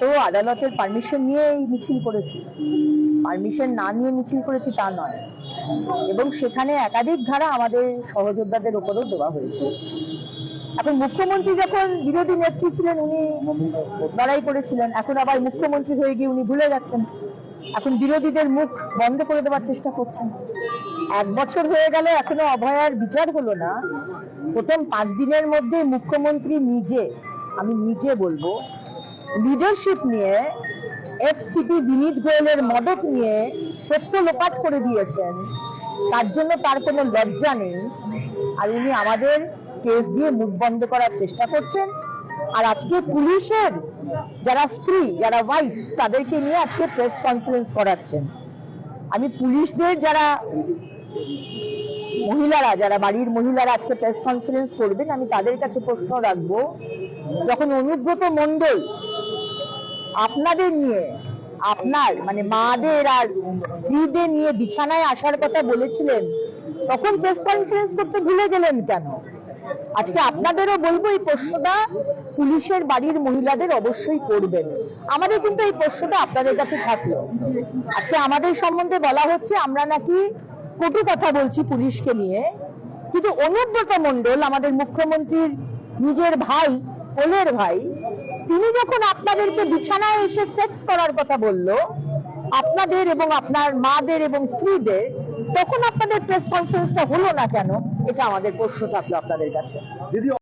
তো আদালতের পারমিশন নিয়ে এই মিছিল করেছি। পারমিশন না নিয়ে মিছিল করেছি তা নয়। এবং সেখানে একাধিক ধারা আমাদের সহযোদ্ধাদের উপরও দেওয়া হয়েছে। এখন মুখ্যমন্ত্রী যখন বিরোধী নেত্রী ছিলেন, উনি লড়াই করেছিলেন। এখন আবার মুখ্যমন্ত্রী হয়ে গিয়ে উনি ভুলে গেছেন। এখন বিরোধীদের মুখ বন্ধ করে দেওয়ার চেষ্টা করছেন। এক বছর হয়ে গেল, এখনও অভয়ার বিচার হলো না। প্রথম পাঁচ দিনের মধ্যে মুখ্যমন্ত্রী নিজে, আমি নিজে বলব লিডারশিপ নিয়ে এক্স সিপি বিনীত গোয়েলের মদত নিয়ে তথ্য লোপাট করে দিয়েছেন। তার জন্য তার কোনো লজ্জা নেই। আর উনি আমাদের কেস দিয়ে মুখ বন্ধ করার চেষ্টা করছেন। আর আজকে পুলিশের যারা স্ত্রী, যারা ওয়াইফ তাদেরকে নিয়ে আজকে প্রেস কনফারেন্স করাচ্ছেন। আমি পুলিশদের যারা মহিলারা, যারা বাড়ির মহিলারা আজকে প্রেস কনফারেন্স করবেন, আমি তাদের কাছে প্রশ্ন রাখব। যখন অনুব্রত মণ্ডল আপনাদের নিয়ে, আপনার মানে মাদের আর স্ত্রীদের নিয়ে বিছানায় আসার কথা বলেছিলেন, তখন প্রেস কনফারেন্স করতে ভুলে গেলেন কেন? আজকে আপনাদেরও বলব এই প্রশ্নটা পুলিশের বাড়ির মহিলাদের অবশ্যই করবেন। আমাদের কিন্তু এই প্রশ্নটা আপনাদের কাছে থাকল। আজকে আমাদের সম্বন্ধে বলা হচ্ছে, আমরা নাকি কটু কথা বলছি পুলিশকে নিয়ে, কিন্তু অনুব্রত মণ্ডল, আমাদের মুখ্যমন্ত্রীর নিজের ভাই, কোলের ভাই তিনি যখন আপনাদেরকে বিছানায় এসে সেক্স করার কথা বলল, আপনাদের এবং আপনার মাদের এবং স্ত্রীদের, তখন আপনাদের প্রেস কনফারেন্সটা হলো না কেন? এটা আমাদের প্রশ্ন থাকল আপনাদের কাছে।